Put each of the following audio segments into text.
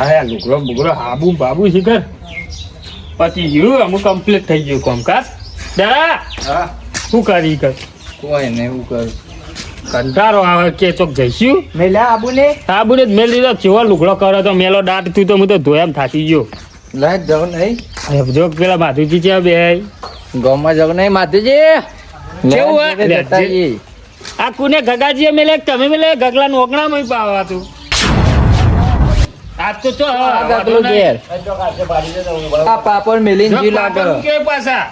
હા લુગડો બુગડો હાબુ બાબુ શીખર. પછી ગયું અમુક કમ્પ્લીટ થઈ ગયું કામકાજ. દરા હા. શું કરી કર? કોઈ નહીં હું કરું. કંટાળો આવે કે ચોક જઈશું? મેલા આબુને આબુને જ મેલ દીધો. કેવો લુગડો કર્યો તો મેલો દાંત તું તો હું તો ધોયામ થાકી ગયો. લે જાવ નહીં. જો પેલા માધુજી છે બે. ગામમાં જાવ નહીં માધુજી. કેવું. આ કુને ગગાજી મેલે તમે મેલે ગગલા નોકણા માં પાવા તું. આજ તો ચો આ ઘેર. આ પાપડ મેલીને જી લાગે કે પાછા.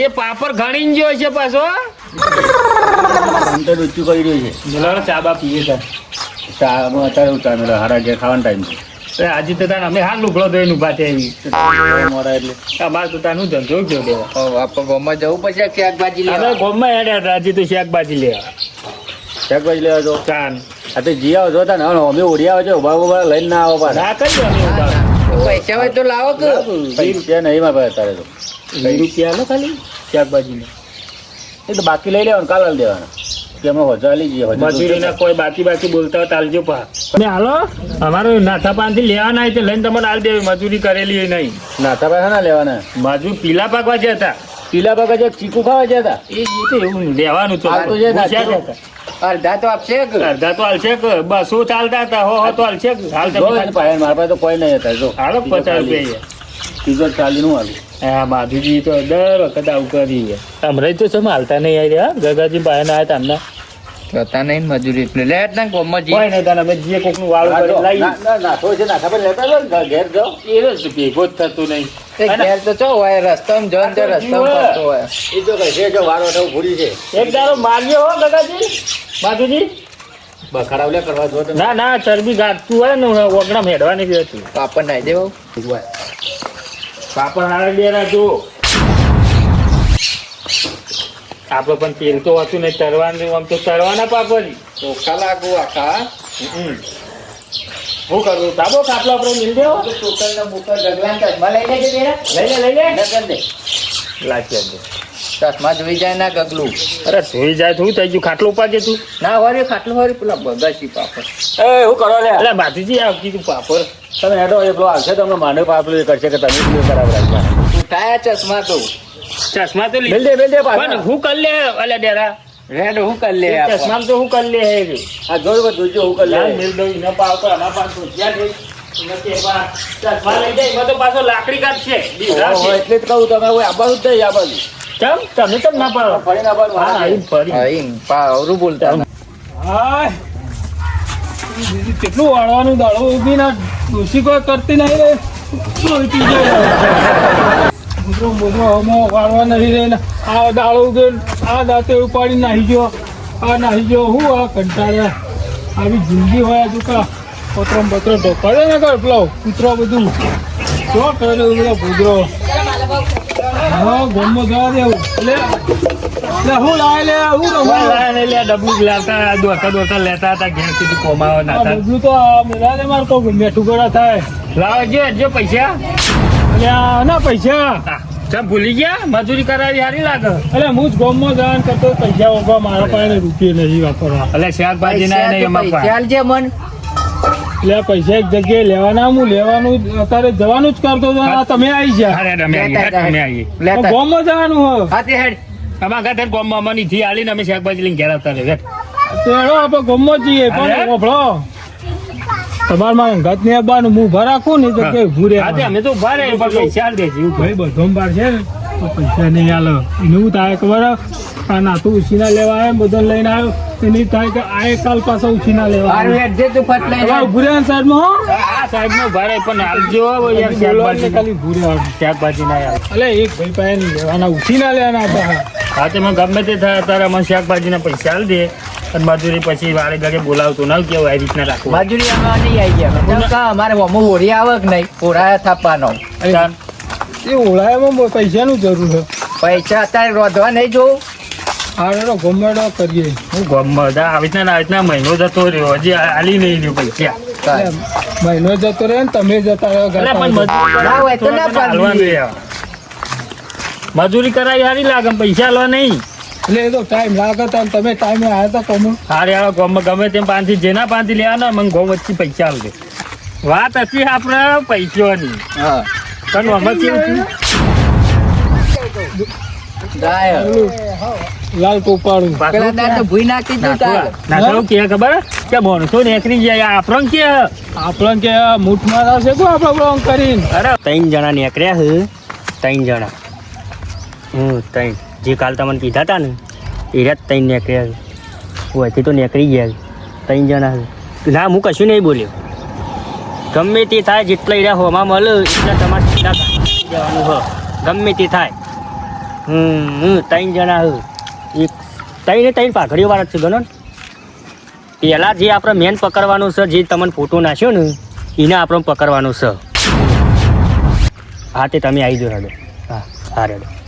એ પાપડ ઘણી ગયો છે પાછો આમ તો ડૂચું કરી રહ્યું છે. મિલાડો ચા બા પીએ ચામાં અત્યારે હારા ઘેર ખાવાનો ટાઈમ છે. આજે તો તાન અમે હાલ લુકડો ધોઈને ઊભા થયા આવી. મોડા એટલે. અમાર તો તાનું ધંધો ગયો દેવા હવે આપણે ગામમાં જવું પછી શાકભાજી અમે લેવા ગોમમાં હેડ્યા આજે તો શાકભાજી લેવા. શાકભાજી લેવા જો ચાન આ તો જી આવો જોતા ને અમે ઉડી આવો છો ઊભા ઊભા લઈને ના આવો પાછા ના કરી અમે ઊભા. પૈસા હોય તો લાવો કે રૂપિયા નહીં માં ભાઈ અત્યારે તો વીસ રૂપિયા લો ખાલી શાકભાજી એ તો બાકી લઈ લેવાનું કાલ દેવાના કે અમે હજાર લઈ જઈએ મજૂરીના કોઈ બાકી બાકી બોલતા હોય તો આલજો પા તમે હાલો અમારું નાથા પાનથી લેવાના હોય તો લઈને તમને આલ દેવી મજૂરી કરેલી હોય નહીં નાથા પાસે ના લેવાના મજૂર પીલા પાકવા જતા પીલા પાકા જે ચીકુ ખાવા જતા એ એ તો એવું લેવાનું તો. અડધા તો આપશે કે? અડધા તો હાલશે કે? બસો ચાલતા હતા? હો હો તો હાલશે કે? હાલ જો તમે એની મારા પાસે તો કોઈ નહીં હતા જો. હાલો પચાસ રૂપિયા ત્રીજો ચાલી નું હાલું. હા માધુજી તો દર વખત આવું કરી અમરે તો શું હાલતા નહીં આવી રહ્યા ગગાજી પાસે ના આવ્યા તમને કરતા નહીં મજૂરી. એટલે લે જ ને ગામમાં જઈએ કોઈ નહીં તને અમે જે કોકનું વાળું ના, કરી જો, લાવી. ના, ના, નાથો છે નાથા પર લેતા ઘેર. જાઓ. એ જ ભેગો જ થતું નહીં. ઘેર તો ચો હોય રસ્તામાં જવાનું તો રસ્તામાં પડતો હોય. એ તો કહે છે જો વારો થવું ભૂલી છે. એક દાડો માર્યો હો ગગાજી માધુજી બખાડા કરવા જો ના ના ચરબી ગાંઠતું હોય ને ઓગણા હેડવાની બી હતી પાપડ નાઈ દેવું. પાપડ હારે બે રાખજો આપણે પણ તેલ તો હતું ને તરવાનું આમ તો તરવાના પાપડ. ચોખા લાગુ આખા. હમ. કરું? તાબો કાપલો આપણે મિલ દેવો? બુકર ઢગલા ને ચશ્મા લઈ લેજે બેરા. લઈ લે લઈ લે. લગન દે. લાચી દે ચશ્મા જોઈ જાય ના ગગલું. અરે જોઈ જાય તો થઈ ગયું? ખાટલું ઉપાડજે તું. ના વારે ખાટલું હોરી પેલા બગાસી પાપડ. એ હું કરો લે અરે માધુજી આ કીધું પાપડ. તમે હેડો એ પેલો આવશે તમને માને પાપડ એ કરશે કે તમે શું કરાવ તું ઉઠાયા ચશ્મા તો. ચશ્મા તો બેલ દે બેલ દે હું કરી લે અલે ડેરા. રેડ હું કરી લે ચશ્મા તો હું કરી લે હે આ જોયું જોજો હું કર લે. મિલ દઉં ન જ્યાં જાય એમાં તો ના અહીં પાવરું બોલતા હાય. કેટલું વાળવાનું દાડો ઊભી ના. ડોસી કોઈ કરતી નહીં રે સોઈતી જાય મુદ્રો મુદ્રો હમો વાળવા નહીં રે ને આ દાડો ઉગે આ દાંતે ઉપાડી નાહી ગયો. આ નાહી ગયો. હું આ કંટાળ્યા. આવી જિંદગી હોય તું કા પત્રો બત્રો ઢોકાડે ને કર પેલો. કૂતરો બધું. જો કરે બધો ભૂદરો હા ગમો જવા દેવું એટલે એટલે હું લાવે લે હું વાલા ને લે ડબલું લાવતા દોડતા દોડતા લેતા હતા ઘેર સુધી કોમાવા આ નાતા. બધું તો મેળા ને માર મેઠું ગળા થાય. લાવે જો પૈસા. ના પૈસા. ભૂલી ગયા? મજૂરી કરાવી સારી લાગે. એટલે હું જ ગામમાં જવાનું કરતો પૈસા વાપરવા મારા પાસે રૂપિયા નહીં વાપરવા. એટલે શાકભાજી ના નહીં એમાં પૈસા મન. એટલે પૈસા એક જગ્યાએ લેવાના હું લેવાનું અત્યારે જવાનું જ કરતો હતો આ તમે આવી ગયા. અરે ગામમાં જવાનું હો? હા તે હેડ અમારા ઘર ગામમાં અમારી થી આલીને અમે શાકભાજી લઈને ઘેર આવતા રહે. તો આપણે ગામમાં જઈએ. પણ તમારે મારે ઘટ ને આવવાનું હું. ભરાખું ને તો રહે અમે તો પૈસા આલી ભાઈ બધો બાર છે ને તો પૈસા નહીં આલો. એનું થાય ખબર? આ નાતું ઉછીના લેવા આવ્યો બધો લઈને આવ્યો. એની થાય કે આ કાલ પાછા ઉછીના લેવા આવ્યો. જે તું ફટ લઈ ને સાઈડમાં હો. આ સાહેબ નો ઊભા પણ આલજો યાર શાકભાજી. ખાલી ના એક ભાઈ પાસે લેવાના ઉછીના લેવાના હતા. હા તે ગમે તે થાય ત્યારે મને શાકભાજીના પૈસા આલી દે. મજૂરી પછી વારે ઘરે બોલાવતું ના કેવું આવી રીતના રાખવું. મજૂરી આમાં નહીં આવી ગયા. કા અમારે વમુ હોરી આવે કે નહીં? હોરા થાપવાનો. એ ઓળાયામાં પૈસાનું જરૂર છે. પૈસા અત્યારે રોધવા નહીં જોઉં. આડો ગમેડો કરીએ. હું ગમત આવી રીતના આવી રીતના મહિનો જતો રહ્યો. હજી હાલી નહીં રહ્યો પૈસા. મહિનો જતો રહે ને તમે જતા રહો ઘર એટલે પણ પાસે. મજૂરી ના હોય તો મજૂરી કરાવી સારી લાગે પૈસા હાલવા નહીં. એટલે એ તો ટાઈમ લાગે તો તમે ટાઈમે આવ્યા હતા તમે હારે હાલો ગમે ગમે તેમ પાંચથી જેના પાંચથી લેવાના મને ગૌ વચ્ચે પૈસા આવજો વાત હતી આપણે પૈસાની. હા. પણ અમે કેવું થયું? લાલ ટોપાળું પેલા ભૂઈ નાખી નાથુઆ, કે ખબર? કે માણસો નેકરી જાય આપણને કે આપણને કે મૂઠ મારા છે તો આપણે કરીને? અરે ત્રણ જણા નીકળ્યા છે ત્રણ જણા. હું ત્રણ. જે કાલ તમને કીધા હતા ને, એ રાત ત્રણ નીકળ્યા હોયથી તો નીકળી ગયા ત્રણ જણા ના, હું કશું નહીં બોલ્યો. ગમે તે થાય જેટલા એરા હોમાં મળે, એટલા તમારે સીધા જવાનું હો ગમે તે થાય. હમ હમ ત્રણ જણા એક ત્રણ ત્રણ પાઘડીઓ વાળા જ છે ગણો પહેલાં જે આપણે મેન પકડવાનું છે, જે તમને ફોટો નાખ્યો ને, એને આપણે પકડવાનું છે. હા, તે તમે આવી જાઓ હા હા, રેડો.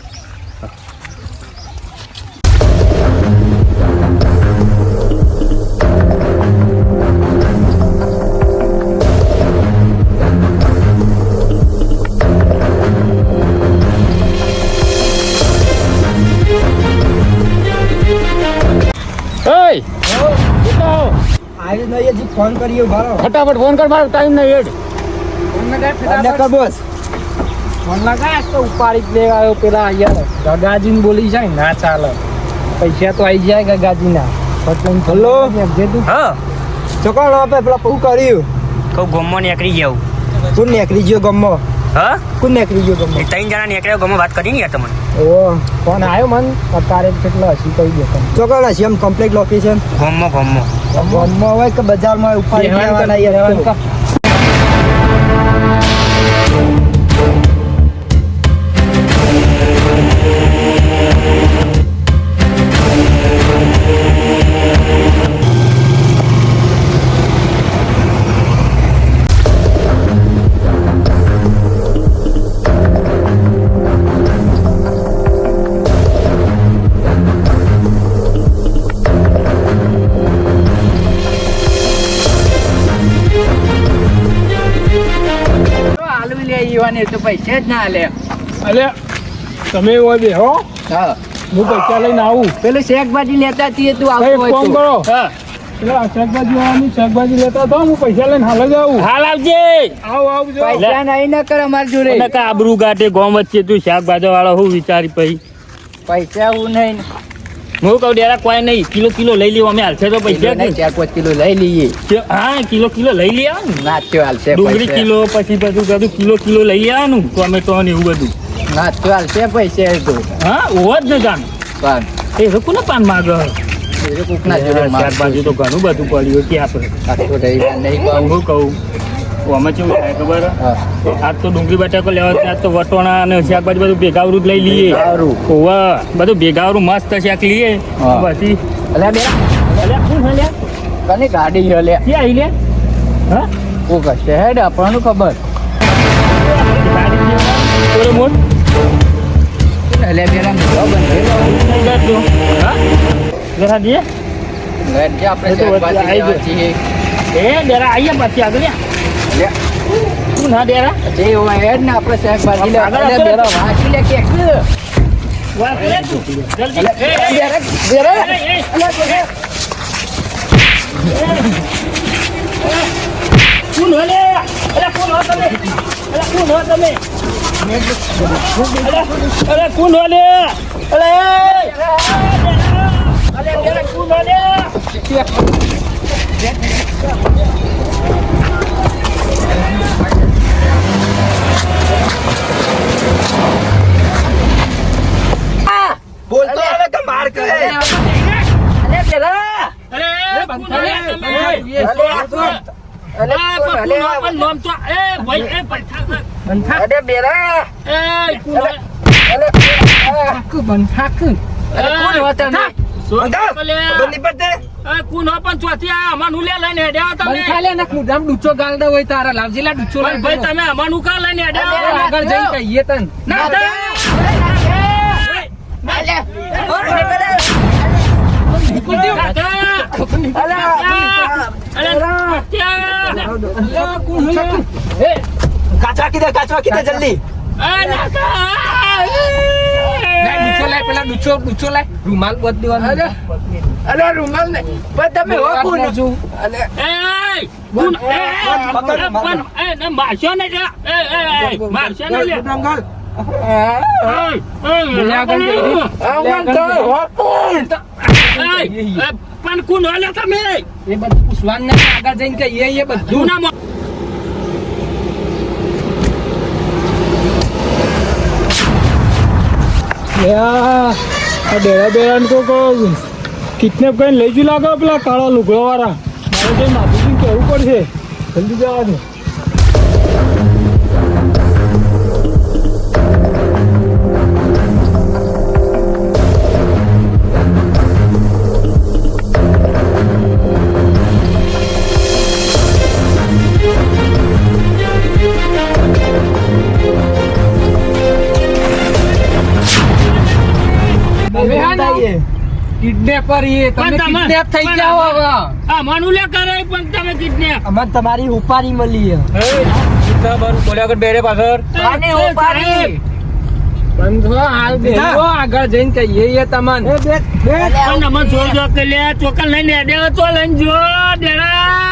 નહીં ફોન ફટાફટ ફોન કર મારો ટાઈમ નહીં બોસ ફોન તો ઉપાડી જ લેવાયો પેલા યાર. ગગાજીને બોલી જાય ના ચાલે. પૈસા તો આવી જાય ગગાજીના. પટલું હલો? જે તું હા. ચોકડ આપે પેલા શું કર્યું. કહું ગમો નીકળી ગયો. કોણ નીકળી ગયો ગમો હા? કોણ નીકળી ગયો ગમો? ત્રણ જણા નીકળ્યો ગમો વાત કરી ને યાર તમને. ઓ ફોન આવ્યો મન? અત્યારે કેટલો હસી કહી દે તમે ચોકડ હશે એમ કમ્પ્લીટ લોકેશન ગમો ગમો. ગમો હોય કે બજારમાં ઉપાડી લેવાના યાર ઈવાને તો પૈસા જ ના લે. અલે તમે એવો બે હો. હા. હું પૈસા લઈને આવું. પેલું શાકભાજી લેતા છીએ તું આવતો હોય ફોન કરો. હા. શાકભાજી વાળાની શાકભાજી લેતા હતા હું પૈસા લઈને હાલ જ આવું. હાલ આવજે. આવ આવજો પૈસા નહીં ના કર અમારી જોડે. અને કા આબરૂ ગાટે ગોમ વચ્ચે તું શાકભાજી વાળો હું વિચારી પઈ પૈસા હું નહીં. હું કહું ડેરા કોઈ નહીં કિલો કિલો લઈ લેવું અમે હાલશે તો પૈસા. નહીં, ચાર પાંચ કિલો લઈ લઈએ. હા કિલો કિલો લઈ લે ના તો હાલશે ડુંગળી કિલો પછી બધું બધું કિલો કિલો લઈ લેવાનું ટોમેટો ને એવું બધું. નાચ્યો હાલશે પૈસા તો. હા ઓવો જ ને જાણ. પાન એ લોકો ને પાન માગ. જોડે શાકભાજી તો ઘણું બધું પડ્યું કે આપણે નહીં હું કહું આમાં કેવું થાય ખબર? આજ તો ડુંગળી બટાકો લેવા આજ તો વટોણા અને શાકભાજી બધું ભેગાવરું જ લઈ લઈએ. ઓવા બધું ભેગાવરું મસ્ત શાક લઈએ. પછી? અલ્યા બે. અલ્યા કોણ હે લ્યા? ગાડી છે લે આવી લે હા? કોક કશે હેડ આપણને ખબર. ઓરે મોટ અલ્યા બેરા મોઢો બંધેલો. હા? જરા દે લેટ જે આપણે એ તો શાકભાજી લેવા છીએ. એ ડેરા આઈએ પછી આગળ લ્યા. અલ્યા, ના હા જે હોય હેડ ને આપણે સાહેબ બાજી આગળ અલ્યા બેરા વાંચી લે કરે જલ્દી. બેરા, બેરા. બેરા. કોણ હો લે? અલ્યા, કોણ હો તમે? અલ્યા, કોણ હો તમે? અલ્યા, કોણ હો લે? અલ્યા, એ! અલ્યા, ડેરા, કોણ હો બોલતો આવે કે માર કરે અલ્યા, બેરા. અરે, કોણ હો લે તમે? અલ્યા, કોણ? આ અલ્યા, કોણ? પણ કોણ હો અલ્યા, પણ નામ તો એ ભાઈ એ પૈસા અલ્યા, બેરા. એ કોણ હો? અલ્યા, બંધાક કોણ હો તમે? શું બોલે? બંધી હો પણ ચોથી આ અમારું લે લઈને હેડ્યા તમે. બંધા ને કુદામ ડૂચો ગાલડા હોય તારા ડૂચો ભાઈ તમે અમારું કા લઈને હેડ્યા આગળ જઈને કહીએ તને. ના. કાચવા કીધે કાચવા કીધે જલ્દી. પેલા ડૂચો લાય. રૂમાલ અરે રૂમાલ ને પણ તમે હો કોણ છું અલે એ કોણ એ એ, પણ એ ને મારશો ને. એ એ મારશો ને લે. પણ કોણ તમે એ બધું પૂછવાનું નહીં આગળ જઈને કે એ બધું તો કહો કિડનેપ કરીને લઈ જ લાગે પેલા કાળા લુગડા વાળા મારે જઈને માધુજીને કહેવું પડશે. જલ્દી જવા દે. કિડનેપર તમે કિડનેપ થઈ પણ હવે. આ મનું કરે પણ તમે કિડનેપ અમારે તમારી ઉપારી મળી આને ઉપાડી બંધ હાલ બેહો, આગળ જઈને કહીએ એ તમને. પણ કે લે ચોકલ લઈને ચો તો લઈને જો ડેડા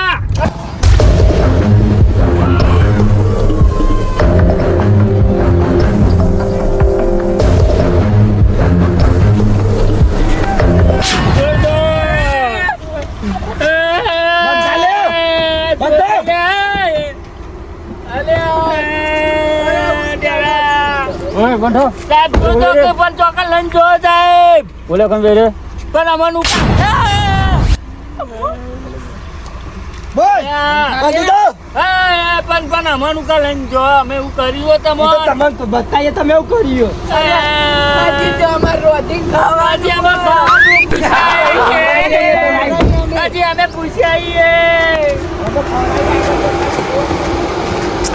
બંધો સાહેબ તો કે પણ ચોકલ લઈને જો સાહેબ. બોલે કોણ બે રે પણ અમનું બોલ. બાજુ તો પણ પણ અમનું કા લઈને જો. અમે એવું કર્યું એ તો તમને તો બતાવીએ તમે એવું કર્યું આજે તો અમાર રોટી ખાવા આજે અમે ખાવાનું પૂછાઈએ. આજે અમે પૂછાઈએ.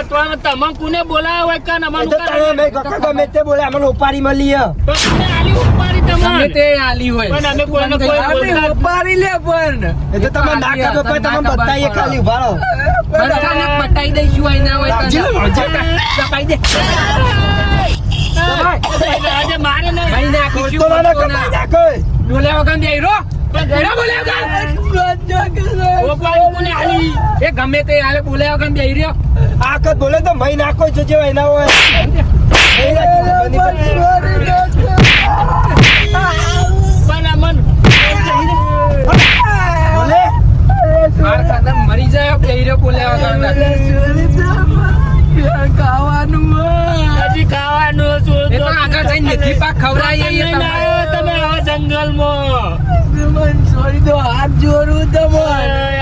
તો તમને કોને બોલાવ્યા હોય કાન અમારું તો કાન? તમે મેં ગમે તે બોલે અમને ઉપાડી મળી હે. તો કોને આલી ઉપાડી તમે તે આલી હોય. પણ અમે કોઈને કોઈ બોલતા જ- લે પણ. એ તો તમે ના કરો કોઈ તમે બતાવીએ ખાલી ઊભા રહો. બધાને પટાઈ દઈશું આઈના હોય તને. લાવજો, દે આજે મારે નહીં. ભાઈ નાખીશું તો ના કપાઈ નાખો. બોલ્યા વગર બેહી રહો. એ ગમે તે હાલે બોલ્યા વગર બેહી રહ્યો? આ બોલે તો મહી નાખો જો જે એના હોય. માર જાય રહ્યો બોલ્યા હજી ખાવાનું આગળ જઈને મેથી પાક ખવડાય તમે તમારે. આવ્યો તમે આવા જંગલમાં હાથ જોડું હવે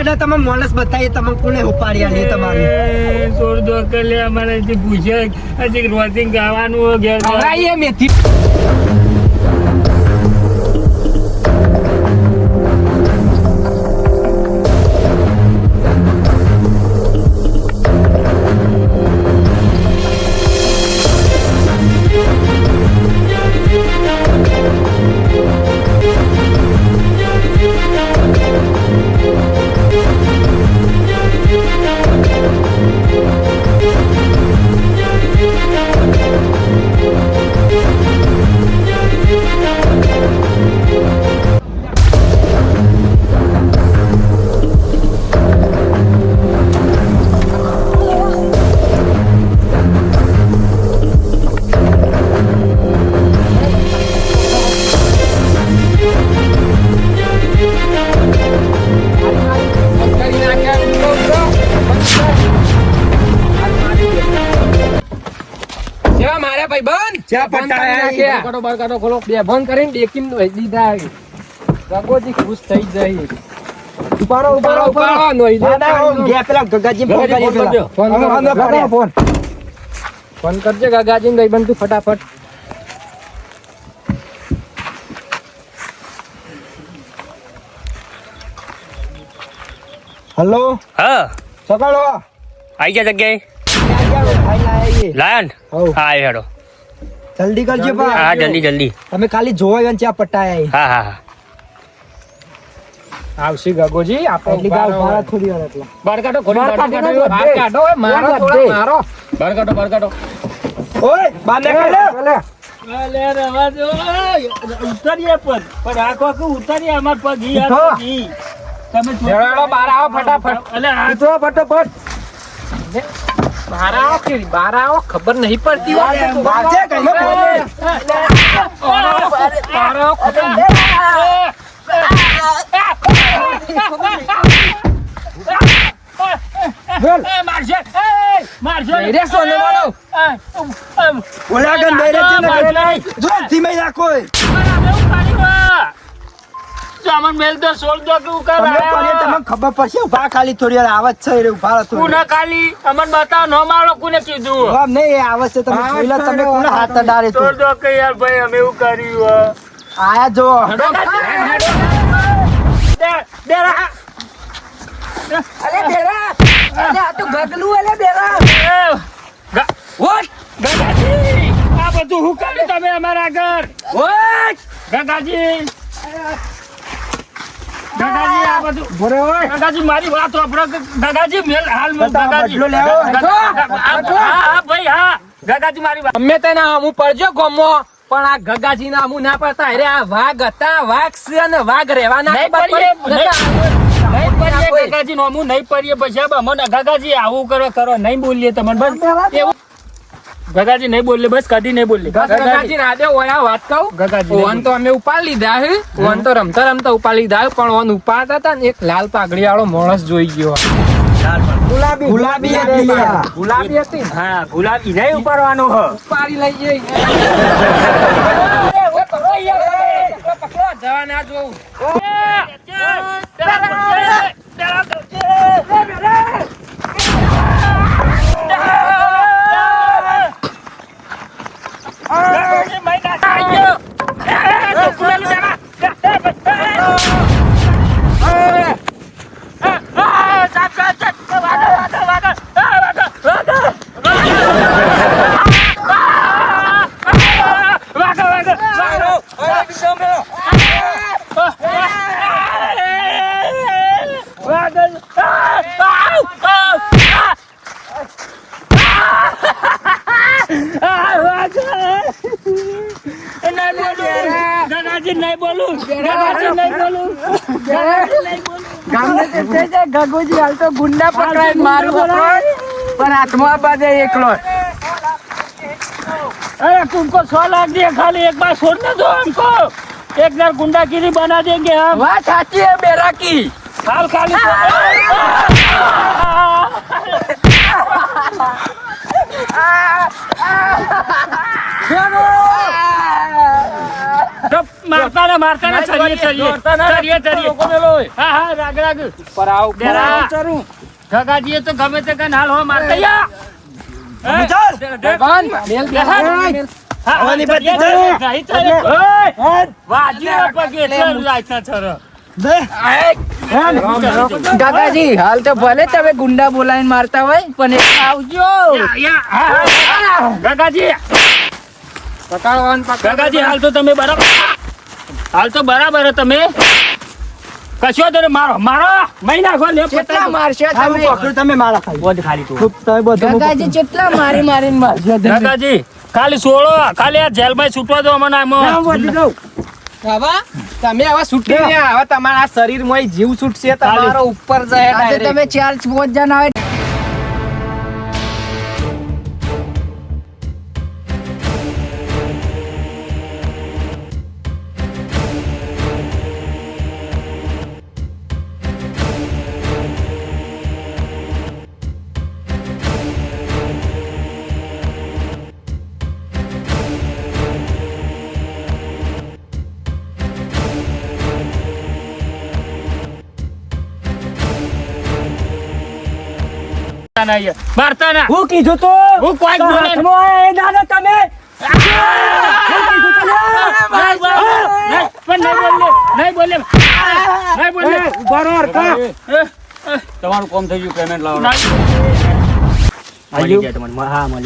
હેડો તમે માણસ બતાવીએ તમે કોને ઉપાડ્યા આલી તમારે? છોડ દો કે લે અમારે જે પૂછે હજી રોજિંગ ગાવાનું ઘેર ખવડાવીએ મેથી કાઢો બાર કાઢો ખોલો. બે ફોન કરીને ડેકીમ દીધા ગગોજી ખુશ થઈ જાય ઉપાડો ઉપાડો ઉપાડો, ઉપાડો. નોઈ દે. ના, ના, હું ગયા પેલા Gagaji phone phone phone phone. Phone કરજે ગગાજી ભાઈ બંધ તું ફટાફટ. હલો? હા. સકાળો આઈ ગયા જગ્યાએ? લાયન? હા હેડો. જલ્દી કરજો બા હા જલ્દી જલ્દી. તમે ખાલી જોવા ગયા ચા પટાયા. હા હા હા. આવશે ગગોજી આપણે ગાવ થોડી વાર એટલે. બરકાટો ખોલી બરકાટો બાર કાઢો, કાઢો બાર કાઢો ઓય, મારો થોડા મારો. બરકાટો બરકાટો ઓય બાર ને લે રવા દો ઉતરીએ પણ પણ આખો કે ઉતરીએ અમાર પગ ઈ આ ઈ. તમે જણાડો બહાર આવો ફટાફટ. એટલે આ તો ફટાફટ. બહાર આવો કે બહાર આવો ખબર નહીં પડતી તો કઈ બોલે. બહાર આવો ખબર બોલ. રે સોને. ઓલા આગળ નહીં રહેતી ને મારે કઈ. નહીં. જો ધીમે રાખો. સામાન મેલ દો સોલ દો કે તમને ખબર પડશે? ઊભા ખાલી થોડી વાર આવત છે એ ઊભા રહો કુને ખાલી? અમન બતાવો નો મારો કુને કીધું? આમ નહીં એ આવત છે તમે જોઈ તમે કોને હાથ અડાડે તો દો કે યાર ભાઈ અમે એવું કર્યું આયા જો. રા. ગગાજી, આ બધું હું કર્યું તમે અમારા ઘર ગગાજી. ગગાજી આ બધું ભરે હોય. દાદાજી મારી વાત વાપરો દાદાજી મેલ હાલ મેલ દાદાજી. બદલો લેવો. હા હા ભાઈ હા. દાદાજી મારી વાત અમે તને હું પડજો ગમો પણ આ ગગાજી ના હું ના પડતા. અરે આ વાઘ હતા વાઘ છે અને વાઘ રહેવાના નહીં પડીએ. ગગાજી નો હું નહીં પડીએ પછી આ મને ગગાજી આવું કરો કરો નહીં બોલીએ તમને. બસ એવું ગગાજી નહીં બોલે બસ કદી નહીં બોલે ગગાજી રાધે ઓયા વાત કહું ગગાજી ઓન તો અમે ઉપાડી લીધા હે ઓન તો રમતા રમતા ઉપાડી લીધા પણ ઓન ઉપાડતા હતા ને એક લાલ પાઘડી વાળો માણસ જોઈ ગયો ગુલાબી ગુલાબી હતી ગુલાબી હતી હા ગુલાબી નહીં ઉપાડવાનું હ ઉપાડી લઈ જઈ જવા ના જોવું ગગાજી નહીં બોલું ગગાજી નહીં બોલું ગગોજી હાલ તો હકરાય મારું હકરાય પણ હાથમાં બાજે એકલો. અરે તુમકો સો લાખ દે ખાલી એક બાર છોડ ને દો એક દર ગુંડાગીરી બના દેંગે હમ વાત સાચી હે બેરા હાલ ખાલી મારતા મારતા ને ચડીએ ચડીએ ચડીએ હા હા રાગ રાગ. પર આવ ચરું. કાકાજી તો ગમે તે કઈ હાલ હો મારતા યા કાકાજી હાલ તો ભલે તમે ગુંડા બોલાવીને મારતા હોય પણ આવજો. કાકાજી કાકાજી હાલ તો તમે બરાબર હાલ તો બરાબર તમે. કશો તો મારો મારો મહિના ખો લે કેટલા મારશે તમે. પકડું, તમે મારા ખાલી. બોધ ખાલી તું. ખૂબ તમે બધું દાદાજી કેટલા મારી મારીને મારશે. તમે ખાલી સોળો ખાલી આ જેલમાં છૂટવા દો મને. આમાં. હું વધી દઉં. હવે તમે આવા છૂટી ગયા હવે તમારા શરીરમાં જીવ છૂટશે તમારો ઉપર જાય તમે ચાર પાંચ જણા આવે મારતા ના યાર મારતા ના હું કીધું તો હું કોઈ બોલે દાદા તમે? તમારું કોમ થઈ ગયું પેમેન્ટ લાવો તમને.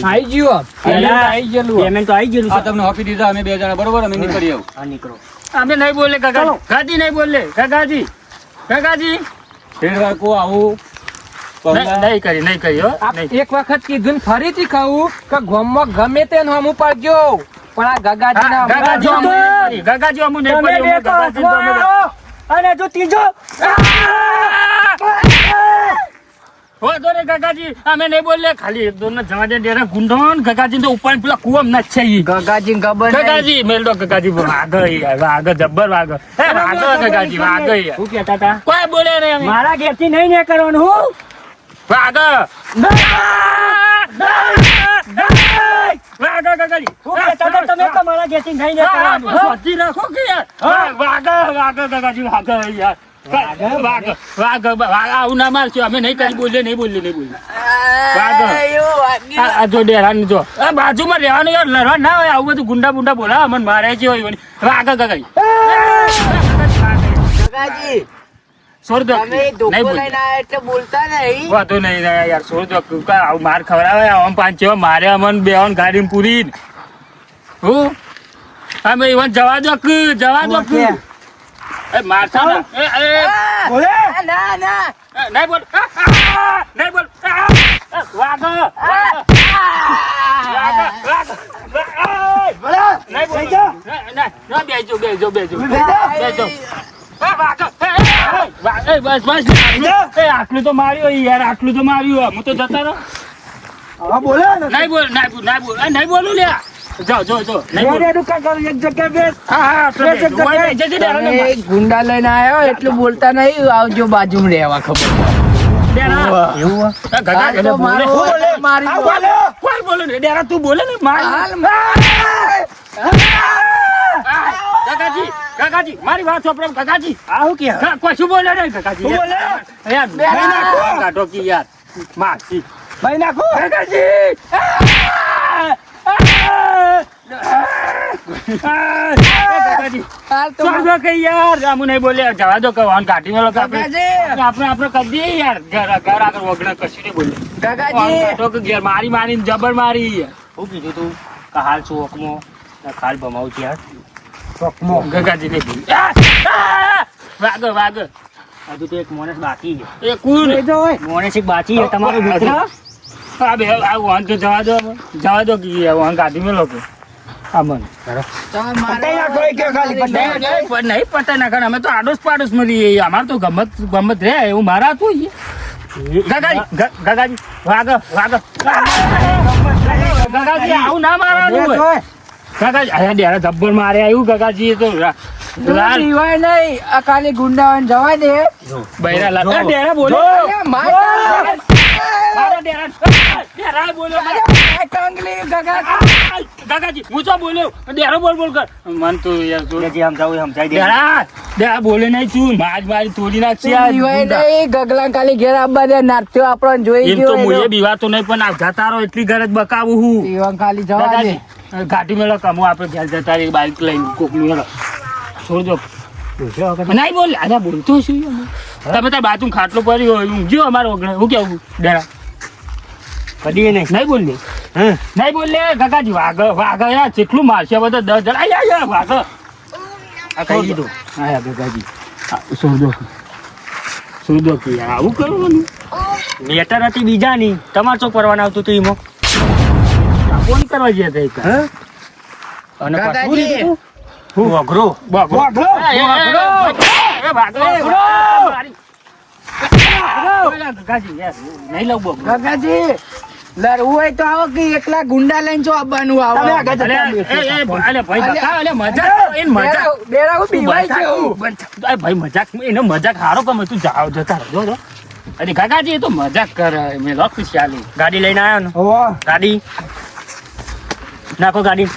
હા ગયું. ગયા. ગયેલું પેમેન્ટ તો આવી ગયેલું તમને આપી દીધા અમે બે જણા. બરોબર અમે નીકળી આવું. નીકળો. અમે નહીં બોલે કાકા કાજી નહીં બોલે. કાકાજી કાકાજી કો આવું. નહીં કરી નહીં કરી હો એક વખત કીધું ફરીથી કહું કે ગામમાં ગમે તે નામ પડજો પણ આ ગગાજી હા, ગાગાજી. ગાગાજી અમુ નહીં તો તો આવો. અને જો ત્રીજો. વાંધો નહીં કાકાજી અમે નહીં બોલે ખાલી એક દોન જવા દે ડેરા ગુંડો કાકાજી તો ઉપર પેલા કુવમ ના છે ઈ. ગગાજી ખબર કાકાજી મેલ દો કાકાજી વાગ વાગ જબ્બર વાગ વાગ કાકાજી વાગ યાર કહેતા હતા કોઈ બોલે નહીં મારા ઘેરથી નહીં ને કરવાનું હું વાગ વાગ કાકાજી તમે તો મારા ઘેરથી ને હા, કરવાનું પણ સ્વાતી રાખો કે યાર. વાગ વાગ કાકાજી વાગ યાર. વાગ વાગ વાગ આવું ના મારશો. અમે નહીં કરી બોલે નહીં બોલે નહીં બોલે વાગ આ આ જો ડેરાની જો. બાજુમાં રહેવાનું યાર લડવા ના હોય આવું બધું ગુંડા બુંડા બોલા મને મારે છે હોય વાગ કાકાજી ગગાજી છોડ દો. તમે નહીં ધોકો બોલ. લઈને આયા એટલે બોલતા નહીં. વાતો નહીં યાર છોડ કા માર ખવડાવે? આમ પાંચ મારે અમન બેવન ગાડી પૂરી હું? અમે ઈવન જવા દો જવા દો એ મારતા એ એ. બોલે? ના ના. નહીં બોલ. આ, આ, નહીં બોલ. આ, આ, વાગ વાગ વાગ વાગ વાગ નહીં બોલ. ના ના ના બેજો બેજો બેજો. બેજો. એ, એ, બસ બસ એ, આટલું તો માર્યો યાર આટલું તો માર્યું હું તો જતા રહો હા બોલે. નહીં બોલ નહીં નહીં બોલ. નહીં બોલું લ્યા. ગુંડા લઈને આવ્યો એટલું બોલતા નહીં આવજો બાજુ રહેવા ખબર. ડેરા. એવું તો બોલે. ને ડેરા તું બોલે ને માર. કાકાજી કાકાજી મારી વાત સાંભળો કાકાજી. આવું કે કા- કોઈ શું બોલે નહીં કાકાજી બોલે? યાર. ભાઈ નાખો. યાર. માસી. ભાઈ નાખો. કાકાજી! મારી હાલ તો છોડ દો કે યાર આમું નહીં બોલે જવા દો કે વાહન કાઢી મેલો આપણે. ગગાજી આપણે આપણે કરી દઈએ યાર ઘર ઘર આગળ વગણા કશું નહીં બોલે વાહન ગગાજી કાઢો કે ઘેર મારી જબર મારી. શું કીધું તું કે હાલ ચોકમાં ને ખાલ ભમાવું છે યાર ગગાજી નહીં બોલી. વાગો આ! વાગ હજુ તો એક માણસ બાકી છે. એ કોણ માણસ એક બાકી છે તમારો મિત્ર આ બે આ વાહન તો જવા દો જવા દો કે આ વાહન કાઢી મેલો કે. આમન તમે મારો નહીં નહીં, પણ નહીં પતાઈ નાખવાનું અમે તો આડોશ પાડોશમાં રહીએ અમારે તો ગમત ગમત રે એવું મારા હતું ગગાજી ગગાજી વાગ વાગ ગગાજી આવું ના મારવાનું હોય ગગાજી ડેરા જબ્બર મારે આવ્યું ગગાજી તો લાલ જીવાય નહીં આ ખાલી ગુંડા જવા દે. બૈરા લાલ ડેરા બોલો. મારા ડેરા ડેરા બોલો મારા. કંગલી ગગા હું તો બોલ્યો ડેરો બોલ બોલ કર. મન તો યાર જો જે સમજાવું સમજાઈ દે. ડેરા ડેરા બોલે નહીં તું. માજ મારી તોડી નાખશે આ નહીં ગગલા ખાલી ઘેર આવવા દે નાટ્યો આપણને જોઈ એમ તો ગયો મુએ બીવાતો નહીં પણ આ જતા રહો એટલી ગરજ બકાવું હું. ખાલી જવા દે. ગાડી મેળો કમો આપણે ઘેર જતા રહી બાઇક લઈને કોકનું હેડો છોડ દો નહીં બોલ. અરે બોલતો શું? તમે તાર બાજુ ખાટલો પડ્યો હોય ઊંઘ્યો અમારો ઓગણે. હું કેવું? ડરા. કદી નહીં. નહીં બોલ લે નહીં બોલ લે કાકાજી વાઘ વાઘ યાર જેટલું મારશે? બધા દસ જણા. આયા આયા વાઘ. આ કહી દીધું. કાકાજી. ગગાજી સોજો સોજો કે યાર આવું કરવાનું? લેટર હતી બીજાની. તમારે શું કરવાના આવતું હતું એમાં? ફોન કરવા ગયા હતા. અને પાછું લીધું હું અઘરો વાઘો. એ, એ, એ, એ, વાઘો. મારી. ઓલા ગગાજી, યાર, નહીં લઉં બહુ. ગગાજી લડવું હોય તો આવો કે એકલા ગુંડા લઈને જો આવવાનું આવો. ભાઈ મજાક એને મજાક. સારો બેરા હું બીવાય છે હું. મજાક- અરે ભાઈ મજાક એને મજાક હારો ગમે તું જતા રહો જો. અરે કાકાજી એ તો મજાક કરે મેં લખી ચાલી ગાડી લઈને આવ્યો ને. ગાડી. નાખો ગાડી.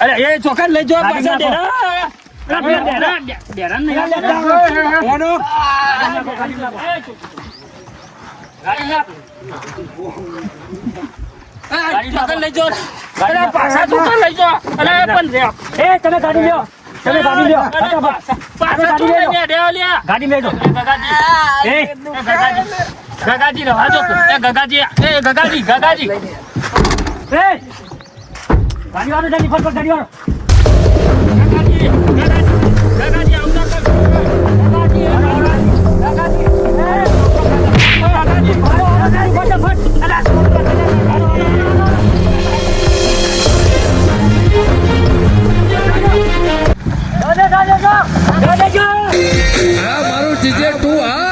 અરે એ ચોખા લઈ જાઓ. પાછા ગગાજી. ગગાજી. ગગાજી ગગાજી. ગાડીવાળો જલ્દી ફોન કર ગાડીવાળો દાદાજી દાદાજી દાદાજી દાદાજી મારું ટીજે તું આ